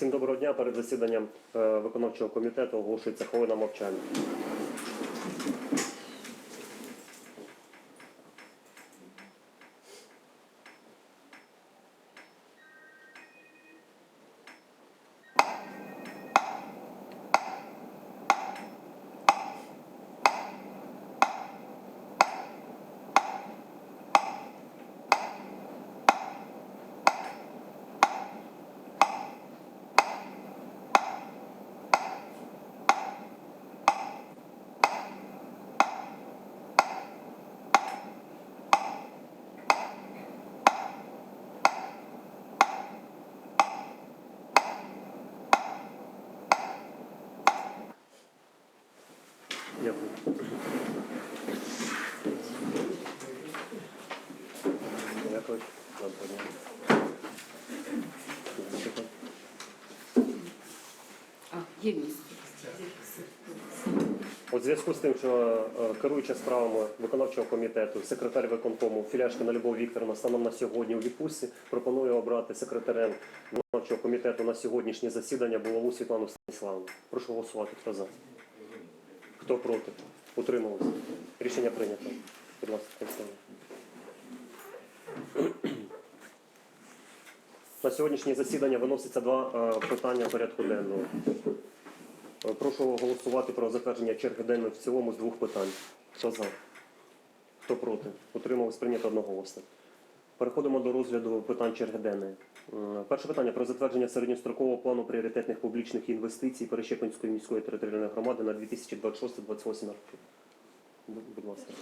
Всім доброго дня. Перед засіданням е, виконавчого комітету оголошується хвилина мовчання. Дякую. Дякую. А, є місце. У зв'язку з тим, що е, керуюча справами виконавчого комітету, секретар виконкому Філяшкина Любов Вікторовна станом на сьогодні у відпустці, пропоную обрати секретарем виконавчого комітету на сьогоднішнє засідання Булаву Світлану Станіславовну. Прошу голосувати. Хто за? Хто проти? Утрималися? Рішення прийнято. Будь ласка, Станіславна. На сьогоднішнє засідання виноситься два е, питання порядку денного. Е, Прошу голосувати про затвердження черги денної в цілому з двох питань. Хто за? Хто проти? Утрималось прийнято одноголосно. Переходимо до розгляду питань черги денної. Перше питання про затвердження середньострокового плану пріоритетних публічних інвестицій Перещепинської міської територіальної громади на 2026-2028 роки. Будь ласка.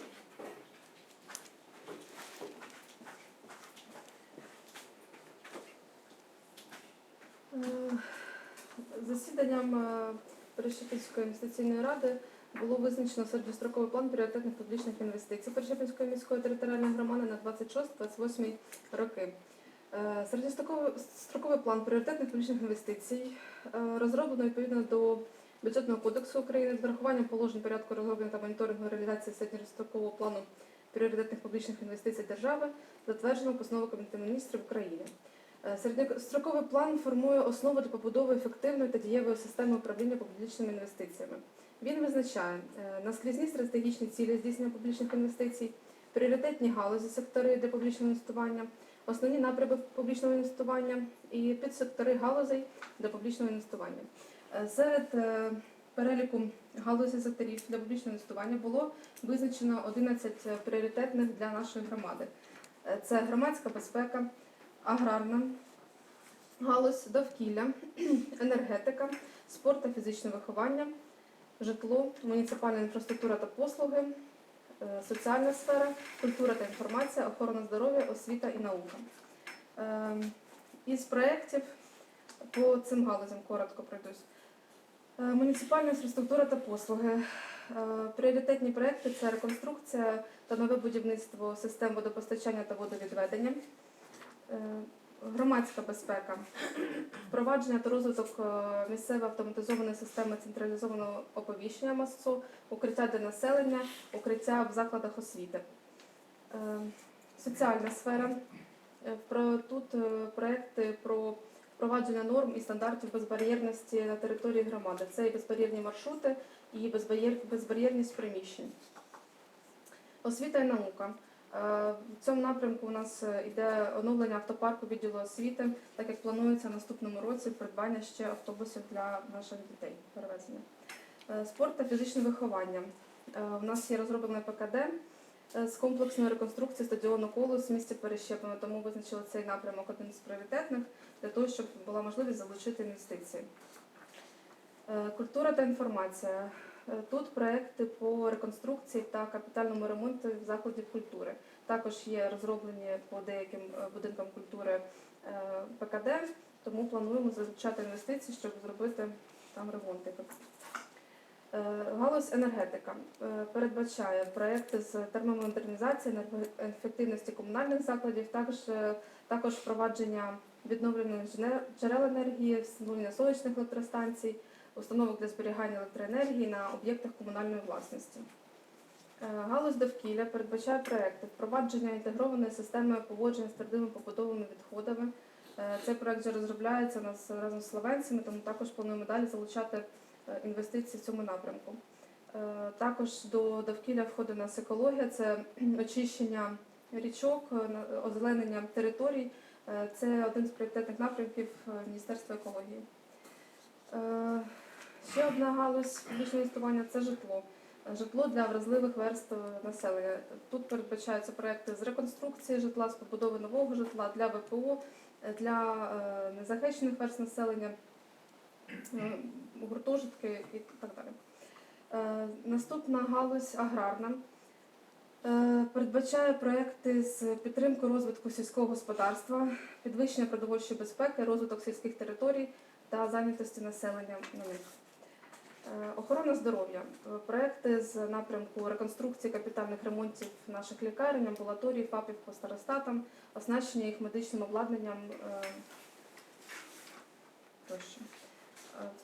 Засіданням е, інвестиційної ради було визначено середньостроковий план пріоритетних публічних інвестицій Перещепінської міської територіальної громади на 26-28 роки. Е, Середньостроковий план пріоритетних публічних інвестицій е, розроблено відповідно до бюджетного кодексу України з врахуванням положень порядку розроблення та моніторингу реалізації середньострокового плану пріоритетних публічних інвестицій держави, затвердженого постановою Кабінету міністрів України. Е, Середньостроковий план формує основу для побудови ефективної та дієвої системи управління публічними інвестиціями. Він визначає е, наскрізні стратегічні цілі здійснення публічних інвестицій, пріоритетні галузі сектори для публічного інвестування, основні напрями публічного інвестування і підсектори галузей для публічного інвестування. Е, Серед переліку галузей секторів для публічного інвестування було визначено 11 пріоритетних для нашої громади. Це громадська безпека, аграрна галузь, довкілля, енергетика, спорт та фізичне виховання, житло, муніципальна інфраструктура та послуги, е, соціальна сфера, культура та інформація, охорона здоров'я, освіта і наука. Е, Із проєктів по цим галузям коротко пройдусь. Е, Муніципальна інфраструктура та послуги. Е, Пріоритетні проекти це реконструкція та нове будівництво систем водопостачання та водовідведення. Е, Громадська безпека, впровадження та розвиток е, місцевої автоматизованої системи централізованого оповіщення МАСЦО, укриття для населення, укриття в закладах освіти. Е, Соціальна сфера. Тут проекти про впровадження норм і стандартів безбар'єрності на території громади. Це і безбар'єрні маршрути, і безбар'єрність приміщень. Освіта і наука. Е, В цьому напрямку у нас е, йде оновлення автопарку відділу освіти, так як планується в наступному році придбання ще автобусів для наших дітей перевезення. Е, Спорт та фізичне виховання. Е, У нас є розроблений ПКД е, з комплексної реконструкції стадіону колос в місті Перещепино, тому визначили цей напрямок один з пріоритетних для того, щоб була можливість залучити інвестиції. Е, Культура та інформація. Тут проекти по реконструкції та капітальному ремонту закладів культури. Також є розроблені по деяким е, будинкам культури е, ПКД, тому плануємо залучати інвестиції, щоб зробити там ремонти. Е, Галузь енергетика передбачає проекти з термомодернізації, енергоефективності комунальних закладів, також, також впровадження відновлених джене- джерел енергії, встановлення сонячних електростанцій, установок для зберігання електроенергії на об'єктах комунальної власності. Е, Галузь довкілля передбачає проекти впровадження інтегрованої системи поводження з твердими побутовими відходами, Е, Цей проект вже розробляється нас разом з словенцями, тому також плануємо далі залучати е, інвестиції в цьому напрямку. Також до довкілля входить у нас екологія, це очищення річок, озеленення територій. Це один з пріоритетних напрямків Міністерства екології. Ще одна галузь публічного інвестування це житло. Житло для вразливих верств населення. Тут передбачаються проекти з реконструкції житла, з побудови нового житла для ВПО, для е, незахищених верств населення, е, гуртожитки і так далі. Е, Наступна галузь аграрна. Передбачає проекти з підтримки розвитку сільського господарства, підвищення продовольчої безпеки, розвиток сільських територій та зайнятості населення на них. Е, Охорона здоров'я. Е, Проекти з напрямку реконструкції капітальних ремонтів наших лікарень, амбулаторій, ФАПів по старостатам, оснащення їх медичним обладнанням е, тощо.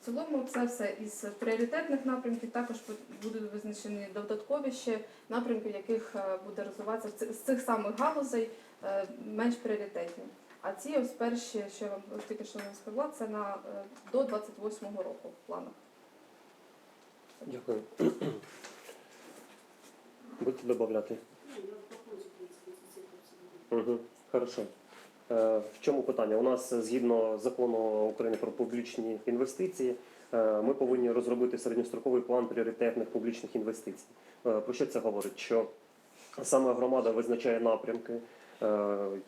В цілому це все із пріоритетних напрямків. Також будуть визначені додаткові ще напрямки, в яких буде розвиватися з цих- самих галузей менш пріоритетні. А ці ось перші, що я вам тільки що розповіла, це на до 28-го року в планах. Дякую. Будете додати? Угу. Хорошо. Е, В чому питання? У нас згідно закону України про публічні інвестиції, е, ми повинні розробити середньостроковий план пріоритетних публічних інвестицій. Е, Про що це говорить? Що саме громада визначає напрямки,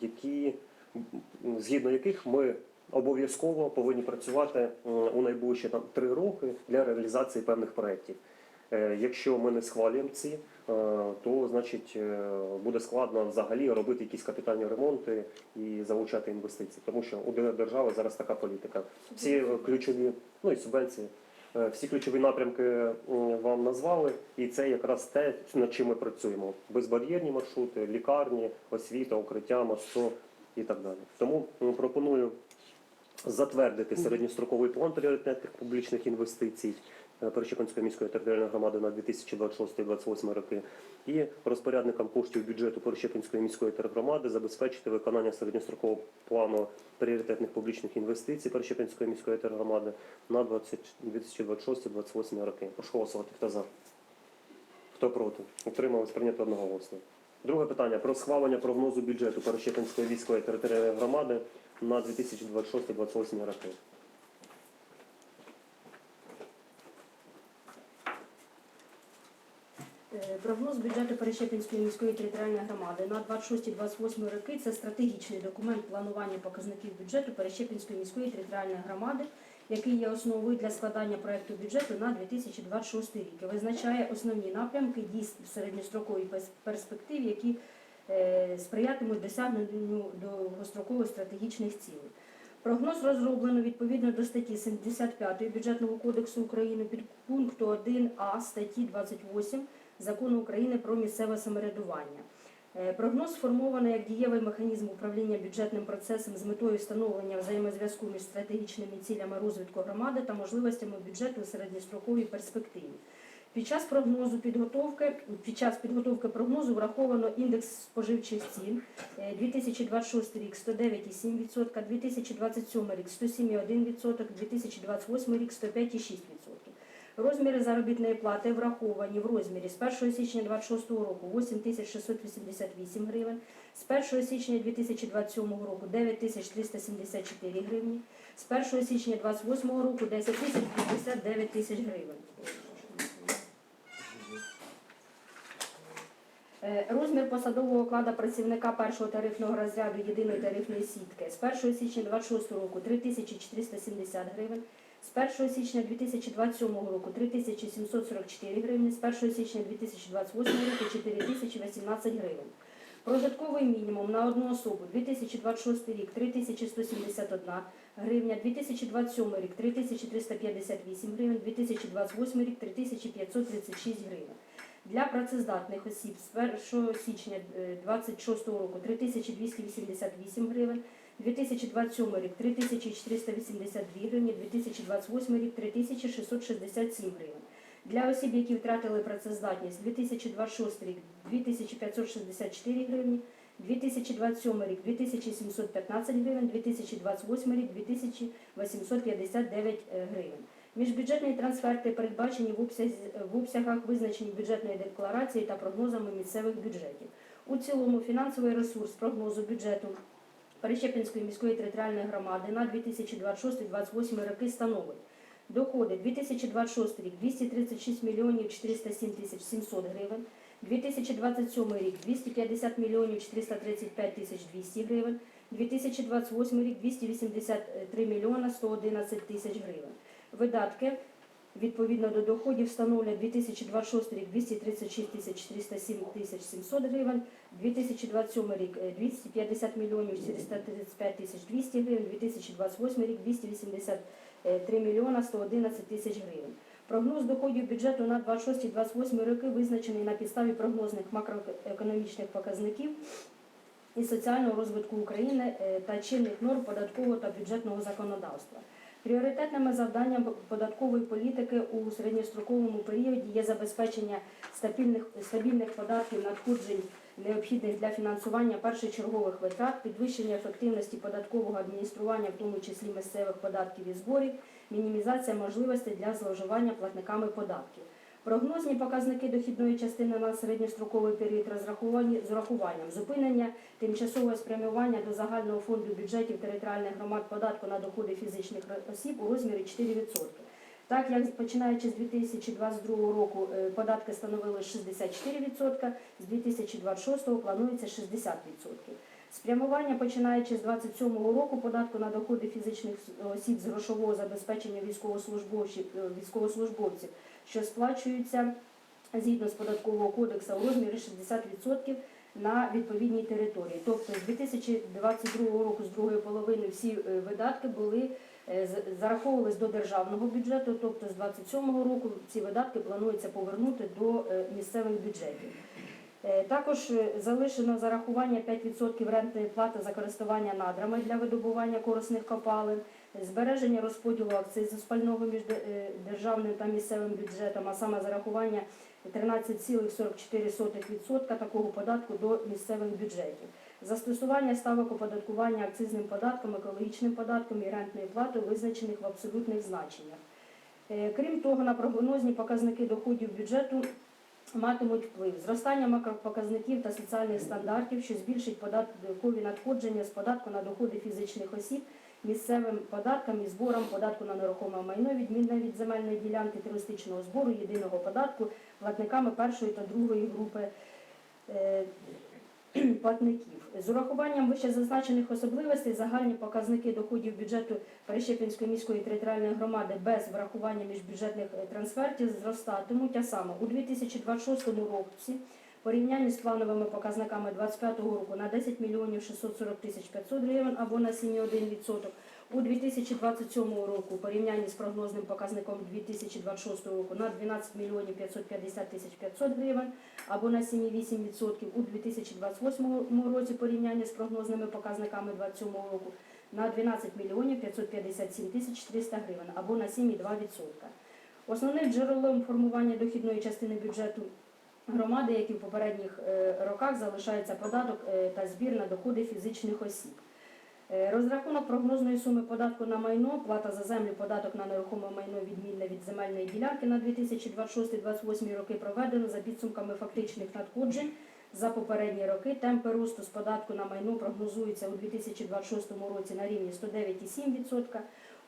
які згідно яких ми обов'язково повинні працювати е, у найближчі там три роки для реалізації певних проєктів. Е, Якщо ми не схвалюємо ці, е, то значить буде складно взагалі робити якісь капітальні ремонти і залучати інвестиції, тому що у держави зараз така політика. Всі ключові, ну і субвенції, всі ключові напрямки вам назвали, і це якраз те, над чим ми працюємо: безбар'єрні маршрути, лікарні, освіта, укриття, мосто і так далі. Тому пропоную затвердити середньостроковий план пріоритетних публічних інвестицій. е, міської територіальної громади на 2026-2028 роки і розпорядникам коштів бюджету Перещепинської міської тергромади забезпечити виконання середньострокового плану пріоритетних публічних інвестицій Перещепинської міської тергромади на 20 2026-2028 роки. Прошу голосувати. Хто за? Хто проти? Утримались прийнято одноголосно. Друге питання про схвалення прогнозу бюджету Перещепинської міської територіальної громади на 2026-2028 роки. Е, Прогноз бюджету Перещепінської міської територіальної громади на 26-28 роки це стратегічний документ планування показників бюджету Перещепінської міської територіальної громади, який є основою для складання проекту бюджету на 2026 рік. Визначає основні напрямки дій в середньостроковій перспективі, які сприятимуть досягненню довгострокових стратегічних цілей. Прогноз розроблено відповідно до статті 75 Бюджетного кодексу України під пункту 1а статті 28 Закону України про місцеве самоврядування. Е, Прогноз сформований як дієвий механізм управління бюджетним процесом з метою встановлення взаємозв'язку між стратегічними цілями розвитку громади та можливостями бюджету у середньостроковій перспективі. Під час прогнозу підготовки під час підготовки прогнозу враховано індекс споживчих цін Е, 2026 рік 109,7%, 2027 рік 107,1%, 2028 рік 105,6%. Розміри заробітної плати враховані в розмірі з 1 січня 2026 року 8 688 гривень, з 1 січня 2027 року 9 374 гривні, з 1 січня 2028 року 10 59 тисяч гривень. Е, Розмір посадового окладу працівника першого тарифного розряду єдиної тарифної сітки з 1 січня 2026 року 3470 гривень, з 1 січня 2027 року 3744 гривні, з 1 січня 2028 року 4018 гривень. Прожитковий мінімум на одну особу 2026 рік 3171 гривня, 2027 рік 3358 гривень, 2028 рік 3536 гривень. Для працездатних осіб з 1 січня 2026 року 3288 гривень, 2027 рік 3482 гривні, 2028 рік 3667 гривень. Для осіб, які втратили працездатність 2026 рік 2564 гривні, 2027 рік 2715 гривень, 2028 рік 2859 гривень. Міжбюджетні трансферти передбачені в, обсязі, в обсягах, визначені бюджетною декларацією та прогнозами місцевих бюджетів. У цілому фінансовий ресурс прогнозу бюджету Перещепінської міської територіальної громади на 2026-2028 роки становить доходи 2026 рік 236 мільйонів 407 тисяч 700 гривень, 2027 рік 250 мільйонів 435 тисяч 200 гривень, 2028 рік 283 мільйона 111 тисяч гривень. Видатки відповідно до доходів становлять 2026 рік 236 тисяч 407 тисяч 700 гривень, 2027 рік е, 250 мільйонів 435 тисяч 200 гривень, 2028 рік 283 мільйона 111 тисяч гривень. Прогноз доходів бюджету на 26-28 роки визначений на підставі прогнозних макроекономічних показників і соціального розвитку України е, та чинних норм податкового та бюджетного законодавства. Пріоритетними завданням податкової політики у середньостроковому періоді є забезпечення стабільних, стабільних податків надходжень, необхідних для фінансування першочергових витрат, підвищення ефективності податкового адміністрування, в тому числі місцевих податків і зборів, мінімізація можливостей для зловживання платниками податків. Прогнозні показники дохідної частини на середньостроковий період розраховані з урахуванням зупинення тимчасове спрямування до загального фонду бюджетів територіальних громад податку на доходи фізичних осіб у розмірі 4%. Так як починаючи з 2022 року е, податки становили 64%, з 2026 планується 60%. Спрямування починаючи з 27 року податку на доходи фізичних осіб з грошового забезпечення військовослужбовців, е, військовослужбовців що сплачуються згідно з податкового кодексу у розмірі 60% на відповідній території. Тобто з 2022 року, з другої половини, всі е, видатки були е, зараховувались до державного бюджету, тобто з 2027 року ці видатки планується повернути до е, місцевих бюджетів. Також залишено зарахування 5% рентної плати за користування надрами для видобування корисних копалин, збереження розподілу акцизу спального між е, державним та місцевим бюджетом, а саме зарахування 13,44% такого податку до місцевих бюджетів. Застосування ставок оподаткування акцизним податком, екологічним податком і рентною платою, визначених в абсолютних значеннях. Е, Крім того, на прогнозні показники доходів бюджету матимуть вплив зростання макропоказників та соціальних стандартів, що збільшить податкові надходження з податку на доходи фізичних осіб, місцевим податкам і зборам податку на нерухоме майно, відмінне від земельної ділянки, туристичного збору, єдиного податку платниками першої та другої групи е, платників. З урахуванням вищезазначених особливостей загальні показники доходів бюджету Перещепінської міської територіальної громади без врахування міжбюджетних е, трансфертів зростатимуть, а саме у 2026 році порівнянні з плановими показниками 2025 року на 10 мільйонів 640 тисяч 500 гривень або на 7,1%, у 2027 року порівнянні з прогнозним показником 2026 року на 12 мільйонів 550 тисяч 500 гривень або на 7,8%, у 2028 році порівнянні з прогнозними показниками 2027 року на 12 мільйонів 557 тисяч 300 гривень або на 7,2%. Основним джерелом формування дохідної частини бюджету громади, як і в попередніх е, роках, залишається податок е, та збір на доходи фізичних осіб. Е, Розрахунок прогнозної суми податку на майно, плата за землю, податок на нерухоме майно відмінне від земельної ділянки на 2026-2028 роки проведено за підсумками фактичних надходжень за попередні роки. Темпи росту з податку на майно прогнозуються у 2026 році на рівні 109,7%,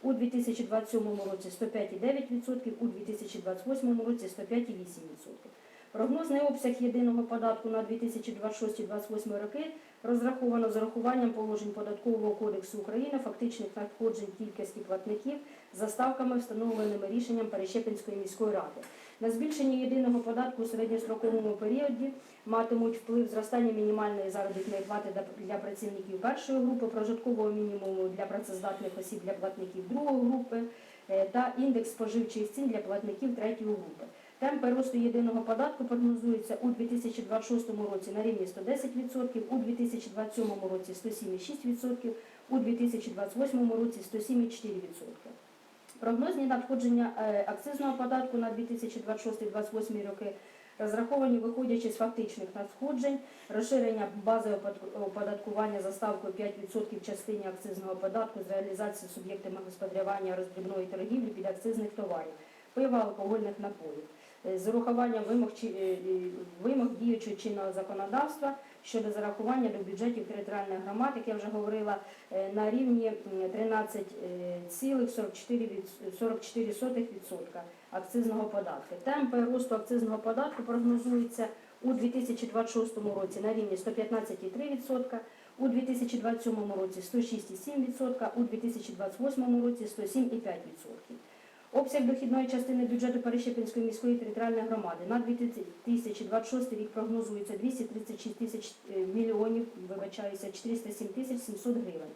у 2027 році 105,9%, у 2028 році 105,8%. Прогнозний обсяг єдиного податку на 2026-2028 роки розраховано з урахуванням положень Податкового кодексу України, фактичних надходжень кількості платників за ставками, встановленими рішенням Перещепінської міської ради. На збільшення єдиного податку у середньостроковому періоді матимуть вплив зростання мінімальної заробітної плати для- для працівників першої групи, прожиткового мінімуму для працездатних осіб для платників другої групи е, та індекс споживчих цін для платників третьої групи. Темпи росту єдиного податку прогнозуються у 2026 році на рівні 110%, у 2027 році 107,6%, у 2028 році 107,4%. Прогнозні надходження е, акцизного податку на 2026-2028 роки розраховані виходячи з фактичних надходжень, розширення бази оподаткування за ставкою 5% в частині акцизного податку з реалізації суб'єктами господарювання роздрібної торгівлі під акцизних товарів, пива, алкогольних напоїв. Е, З урахуванням вимог, е, е, вимог діючого чинного законодавства щодо зарахування до бюджетів територіальних громад, як я вже говорила, на рівні 13,44% акцизного податку. Темпи росту акцизного податку прогнозуються у 2026 році на рівні 115,3%, у 2027 році 106,7%, у 2028 році 107,5%. Обсяг дохідної частини бюджету Перещепінської міської територіальної громади на 2026 рік прогнозується 236 тисяч е, мільйонів, вибачаюся, 407 тисяч 700 гривень.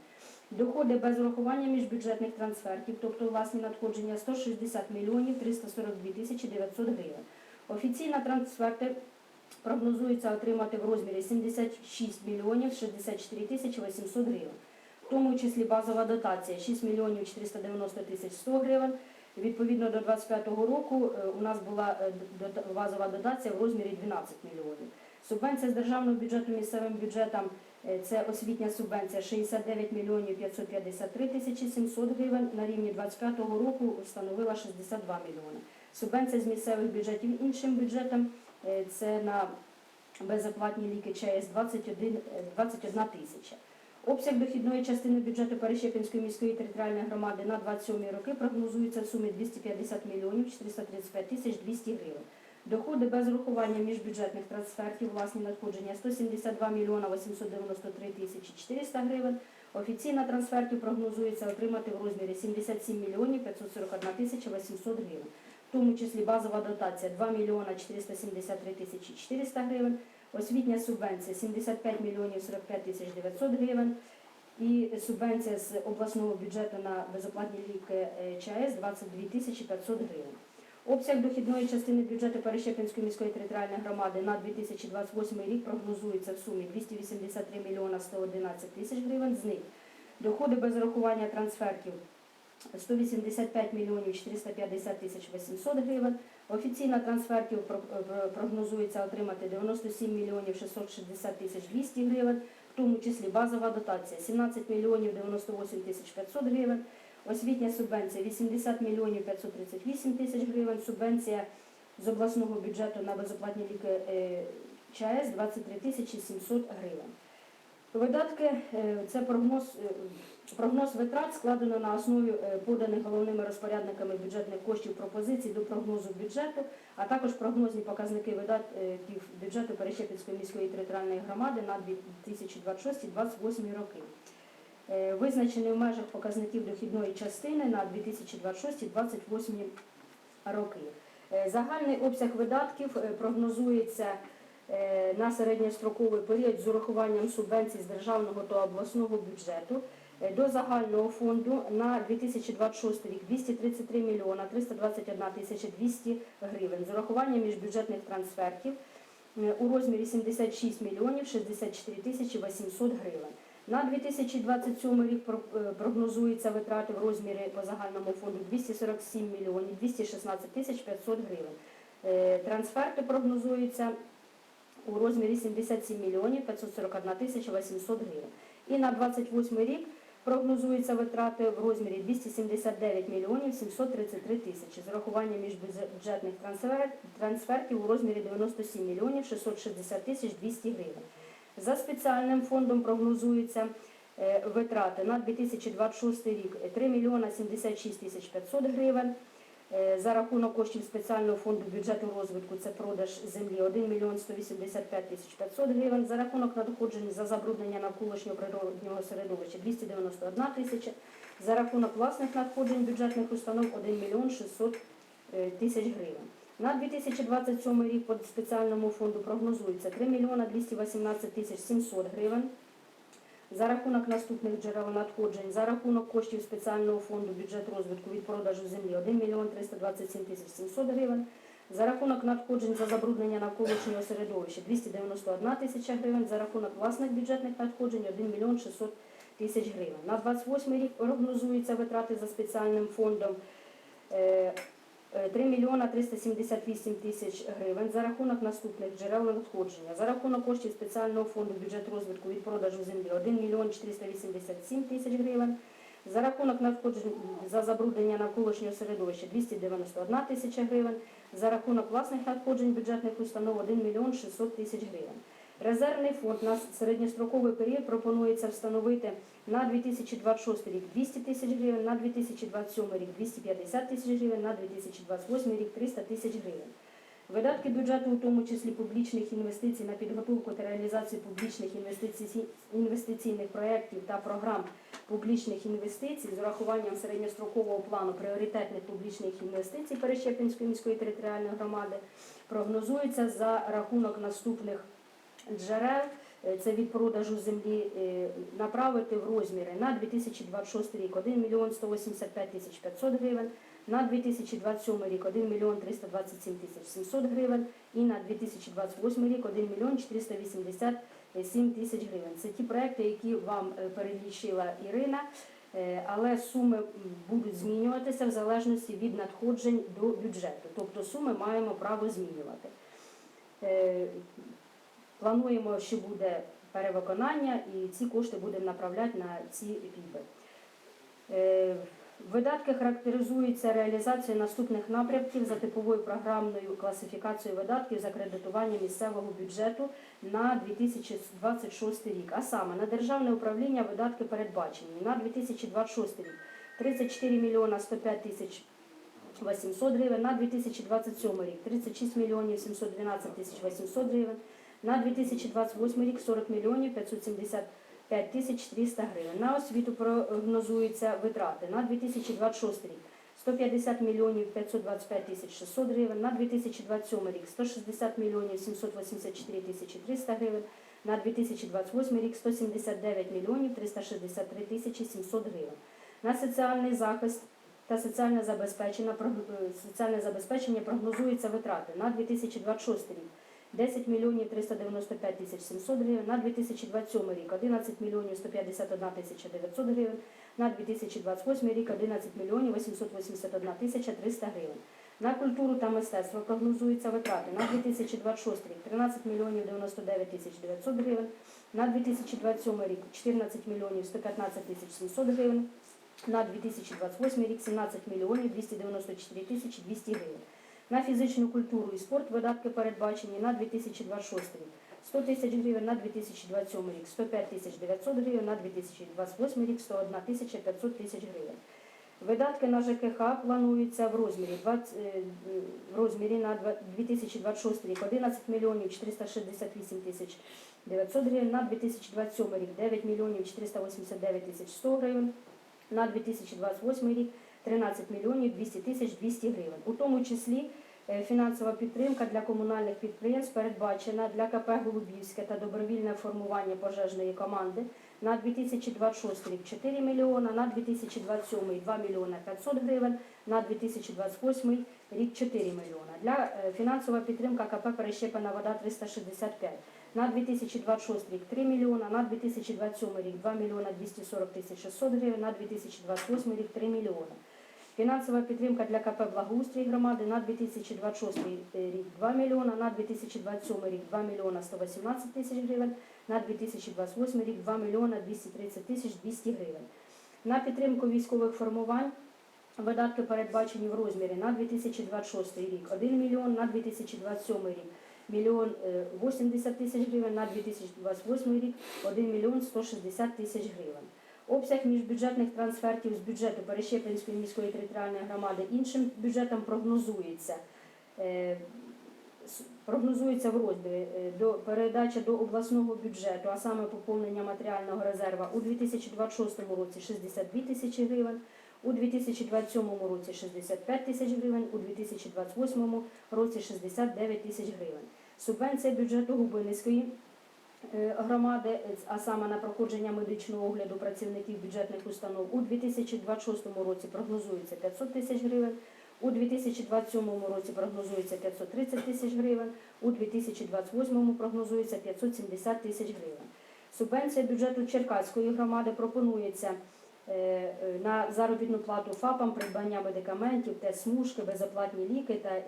Доходи без урахування міжбюджетних трансфертів, тобто власні надходження 160 мільйонів 342 тисячі 900 гривень. Офіційно трансферти прогнозується отримати в розмірі 76 мільйонів 64 тисячі 800 гривень. В тому числі базова дотація 6 мільйонів 490 тисяч 100 гривень. Відповідно до 2025 року е, у нас була е, базова дотація в розмірі 12 мільйонів. Субвенція з державного бюджету місцевим бюджетам е, це освітня субвенція 69 мільйонів 553 тисячі 700 гривень. На рівні 2025 року становила 62 мільйони. Субвенція з місцевих бюджетів іншим бюджетам е, це на безоплатні ліки ЧАЕС 21, е, 21 тисяча. Обсяг дохідної частини бюджету Перещепінської міської територіальної громади на 27 роки прогнозується в сумі 250 мільйонів 435 тисяч 200 гривень. Доходи без урахування міжбюджетних трансфертів, власні надходження 172 мільйона 893 тисячі 400 гривень. Офіційно трансфертів прогнозується отримати в розмірі 77 мільйонів 541 тисяча 800 гривень. В тому числі базова дотація 2 мільйона 473 тисячі 400 гривень, освітня субвенція 75 мільйонів 45 тисяч 900 гривень і субвенція з обласного бюджету на безоплатні ліки е, ЧАЕС 22 тисячі 500 гривень. Обсяг дохідної частини бюджету Перещепінської міської територіальної громади на 2028 рік прогнозується в сумі 283 мільйона 111 тисяч гривень. З них доходи без рахування трансфертів 185 мільйонів 450 тисяч 800 гривень. Офіційно трансфертів про- прогнозується отримати 97 мільйонів 660 тисяч 200 гривень, в тому числі базова дотація 17 мільйонів 98 тисяч 500 гривень, освітня субвенція 80 мільйонів 538 тисяч гривень, субвенція з обласного бюджету на безоплатні ліки е, ЧАЕС 23 тисячі 700 гривень. Видатки е, це прогноз, е, прогноз витрат складено на основі е, поданих головними розпорядниками бюджетних коштів пропозицій до прогнозу бюджету, а також прогнозні показники видатків бюджету Перещепінської міської територіальної громади на 2026-2028 роки. Е, Визначені в межах показників дохідної частини на 2026-2028 роки. Е, Загальний обсяг видатків прогнозується на середньостроковий період з урахуванням субвенцій з державного та обласного бюджету до загального фонду на 2026 рік 233 мільйона 321 тисяча 200 гривень з урахуванням міжбюджетних трансфертів е, у розмірі 76 мільйонів 64 тисячі 800 гривень. На 2027 рік е, прогнозуються витрати в розмірі по загальному фонду 247 мільйонів 216 тисяч 500 гривень. Е, Трансферти прогнозуються у розмірі 77 мільйонів 541 тисяча 800 гривень. І на 28 рік прогнозуються витрати в розмірі 279 мільйонів 733 тисячі з урахуванням міжбюджетних трансфертів у розмірі 97 мільйонів 660 тисяч 200 гривень. За спеціальним фондом прогнозуються е, витрати на 2026 рік 3 мільйона 76 тисяч 500 гривень. Е, За рахунок коштів спеціального фонду бюджету розвитку це продаж землі 1 мільйон 185 тисяч 500 гривень. За рахунок надходжень за забруднення навколишнього природнього середовища 291 тисяча. За рахунок власних надходжень бюджетних установ 1 мільйон 600 е, тисяч гривень. На 2027 рік по спеціальному фонду прогнозується 3 мільйона 218 тисяч 700 гривень. За рахунок наступних джерел надходжень, за рахунок коштів спеціального фонду бюджет розвитку від продажу землі 1 мільйон 327 тисяч 700 гривень. За рахунок надходжень за забруднення навколишнього середовища 291 тисяча гривень. За рахунок власних бюджетних надходжень 1 мільйон 600 тисяч гривень. На 28 рік прогнозуються витрати за спеціальним фондом. Е, Е, 3 мільйона 378 тисяч гривень за рахунок наступних джерел надходження. За рахунок коштів спеціального фонду бюджет розвитку від продажу землі 1 мільйон 487 тисяч гривень. За рахунок надходжень за забруднення навколишнього середовища 291 тисяча гривень. За рахунок власних надходжень бюджетних установ 1 мільйон 600 тисяч гривень. Резервний фонд на середньостроковий період пропонується встановити на 2026 рік 200 тисяч гривень, на 2027 рік 250 тисяч гривень, на 2028 рік 300 тисяч гривень. Видатки бюджету, у тому числі публічних інвестицій на підготовку та реалізацію публічних інвестицій- інвестиційних проєктів та програм публічних інвестицій з урахуванням середньострокового плану пріоритетних публічних інвестицій Перещепінської міської територіальної громади прогнозується за рахунок наступних джерел. Е, Це від продажу землі е, направити в розміри на 2026 рік 1 мільйон 185 тисяч 500 гривень, на 2027 рік 1 мільйон 327 тисяч 700 гривень і на 2028 рік 1 мільйон 487 тисяч гривень. Це ті проекти, які вам е, перелічила Ірина, але суми будуть змінюватися в залежності від надходжень до бюджету. Тобто суми маємо право змінювати. Плануємо, що буде перевиконання, і ці кошти будемо направляти на ці піпи. Е, Видатки характеризуються реалізацією наступних напрямків за типовою програмною класифікацією видатків за кредитування місцевого бюджету на 2026 рік. А саме на державне управління видатки передбачені на 2026 рік 34 мільйона 105 тисяч 800 гривень, на 2027 рік 36 мільйонів 712 тисяч 800 гривень, на 2028 рік 40 мільйонів 575 тисяч 300 гривень. На освіту прогнозуються витрати на 2026 рік 150 мільйонів 525 тисяч 600 гривень, на 2027 рік 160 мільйонів 784 тисячі 300 гривень, на 2028 рік 179 мільйонів 363 тисячі 700 гривень. На соціальний захист та соціальне забезпечення, соціальне забезпечення прогнозуються витрати на 2026 рік 10 мільйонів 395 тисяч 700 гривень, на 2027 рік 11 мільйонів 151 тисяча 900 гривень, на 2028 рік 11 мільйонів 881 тисяча 300 гривень. На культуру та мистецтво прогнозуються витрати на 2026 рік 13 мільйонів 99 тисяч 900 гривень, на 2027 рік 14 мільйонів 115 тисяч 700 гривень, на 2028 рік 17 мільйонів 294 тисячі 200 гривень. На фізичну культуру і спорт видатки передбачені на 2026 рік 100 тисяч гривень, на 2027 рік 105 тисяч 900 гривень, на 2028 рік 101 тисяча 500 тисяч гривень. Видатки на ЖКХ плануються в розмірі 20, е, в розмірі на 2026 рік 11 мільйонів 468 тисяч 900 гривень, на 2027 рік 9 мільйонів 489 тисяч 100 гривень, на 2028 рік 13 мільйонів 200 тисяч 200 гривень. У тому числі е, фінансова підтримка для комунальних підприємств передбачена для КП Голубівське та добровільне формування пожежної команди на 2026 рік 4 мільйона, на 2027 2 мільйона 500 гривень, на 2028 рік 4 мільйона. Для е, фінансова підтримка КП Перещепана вода 365 на 2026 рік 3 мільйона, на 2027 рік 2 мільйона 240 тисяч 600 гривень, на 2028 рік 3 мільйона. Фінансова підтримка для КП Благоустрій громади на 2026 рік 2 мільйона, на 2027 рік 2 мільйона 118 тисяч гривень, на 2028 рік 2 мільйона 230 тисяч 200 гривень. На підтримку військових формувань видатки передбачені в розмірі на 2026 рік 1 мільйон, на 2027 рік мільйон е, 80 тисяч гривень, на 2028 рік 1 мільйон 160 тисяч гривень. Обсяг міжбюджетних трансфертів з бюджету Перещепинської міської територіальної громади іншим бюджетом прогнозується. е, Прогнозується в розмірі е, до передача до обласного бюджету, а саме поповнення матеріального резерва у 2026 році 62 тисячі гривень, у 2027 році 65 тисяч гривень, у 2028 році 69 тисяч гривень. Субвенція бюджету Губинської е, громади, е, а саме на проходження медичного огляду працівників бюджетних установ у 2026 році прогнозується 500 тисяч гривень, у 2027 році прогнозується 530 тисяч гривень, у 2028 прогнозується 570 тисяч гривень. Субвенція бюджету Черкаської громади пропонується е, е, на заробітну плату ФАПам, придбання медикаментів, тест-смужки, безоплатні ліки та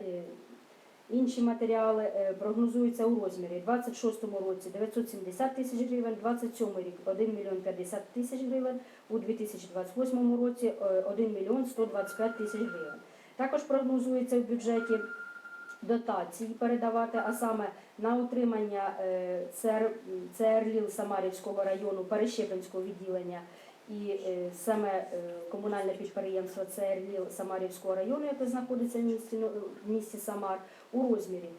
інші матеріали е, прогнозуються у розмірі 26 році 970 тисяч гривень, 27 рік 1 мільйон 50 тисяч гривень, у 2028 році е, 1 мільйон 125 тисяч гривень. Також прогнозується в бюджеті дотації передавати, а саме на утримання е, ЦР, ЦРЛІЛ Самарівського району Перещепинського відділення і е, саме е, комунальне підприємство ЦРЛІЛ Самарівського району, яке знаходиться в місті, Ну- в місті Самар, у розмірі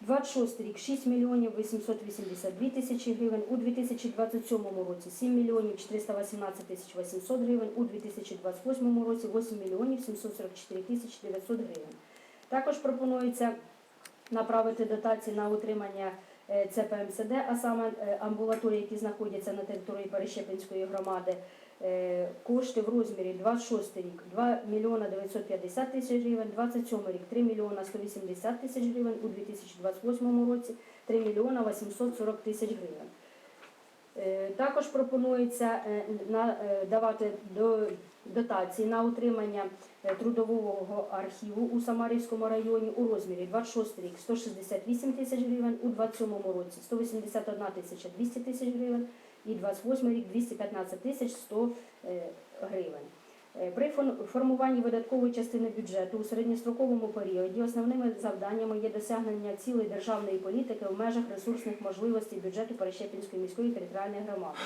26 рік 6 мільйонів 882 тисячі гривень, у 2027 році 7 мільйонів 418 тисяч 800 гривень, у 2028 році 8 мільйонів 744 тисячі 900 гривень. Також пропонується направити дотації на утримання е, ЦПМСД, а саме е, амбулаторії, які знаходяться на території Перещепинської громади, кошти в розмірі 26 рік 2 мільйона 950 тисяч гривень, 27 рік 3 мільйона 180 тисяч гривень, у 2028 році 3 мільйона 840 тисяч гривень. Е, Також пропонується е, е, давати дотації на утримання е, трудового архіву у Самарівському районі у розмірі 26 рік 168 тисяч гривень, у 27 році 181 тисяча 200 тисяч гривень і 28 рік 215 тисяч 100 е, гривень. Е, При формуванні видаткової частини бюджету у середньостроковому періоді основними завданнями є досягнення цілей державної політики в межах ресурсних можливостей бюджету Перещепінської міської територіальної громади,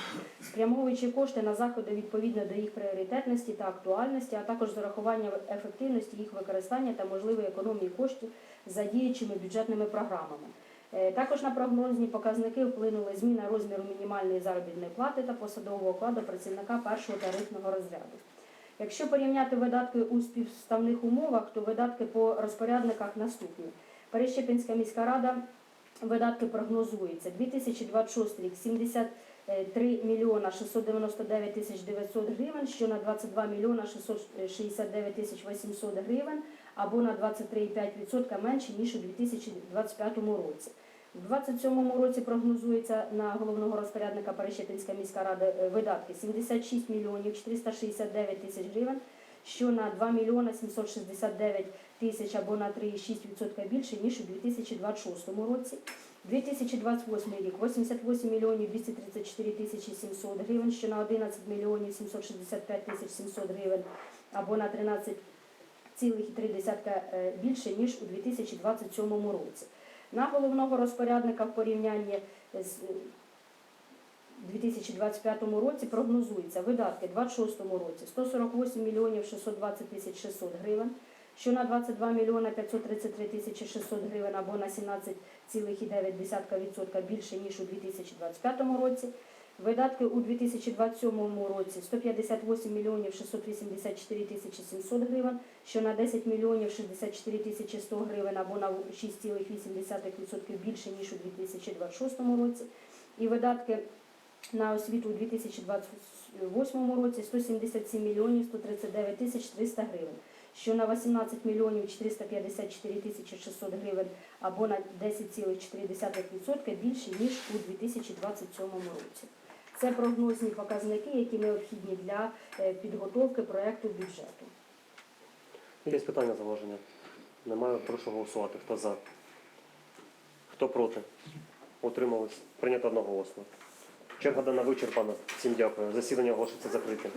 спрямовуючи кошти на заходи відповідно до їх пріоритетності та актуальності, а також з урахуванням ефективності їх використання та можливої економії коштів за діючими бюджетними програмами. Е, Також на прогнозні показники вплинули зміна розміру мінімальної заробітної плати та посадового окладу працівника першого тарифного розряду. Якщо порівняти видатки у співставних умовах, то видатки по розпорядниках наступні. Перещепінська міська рада видатки прогнозуються. 2026 рік 73 мільйона 699 тисяч 900 гривень, що на 22 мільйона 669 тисяч 800 гривень, або на 23,5% менше, ніж у 2025 році. У 2027 році прогнозується на головного розпорядника Перещепінська міська рада е, видатки 76 мільйонів 469 тисяч гривень, що на 2 мільйона 769 тисяч або на 3,6% більше, ніж у 2026 році. 2028 рік 88 мільйонів 234 тисячі 700 гривень, що на 11 мільйонів 765 тисяч 700 гривень або на 13%. 2,3 е, більше, ніж у 2027 році. На головного розпорядника в порівнянні з е, 2025 році прогнозуються видатки у 2026 році 148 мільйонів 620 тисяч 600 гривень, що на 22 мільйона 533 тисячі 600 гривень або на 17,9% більше, ніж у 2025 році. Видатки у 2027 році 158 мільйонів 684 тисячі 700 гривень, що на 10 мільйонів 64 тисячі 100 гривень або на 6,8% більше, ніж у 2026 році. І видатки на освіту у 2028 році 177 мільйонів 139 тисяч 300 гривень, що на 18 мільйонів 454 тисячі 600 гривень або на 10,4% більше, ніж у 2027 році. Це прогнозні показники, які необхідні для е, підготовки проєкту бюджету. Є питання заложення. Немає. Прошу голосувати. Хто за? Хто проти? Утрималось. Прийнято одноголосно. Черга дана вичерпана. Всім дякую. Засідання оголошується закритим.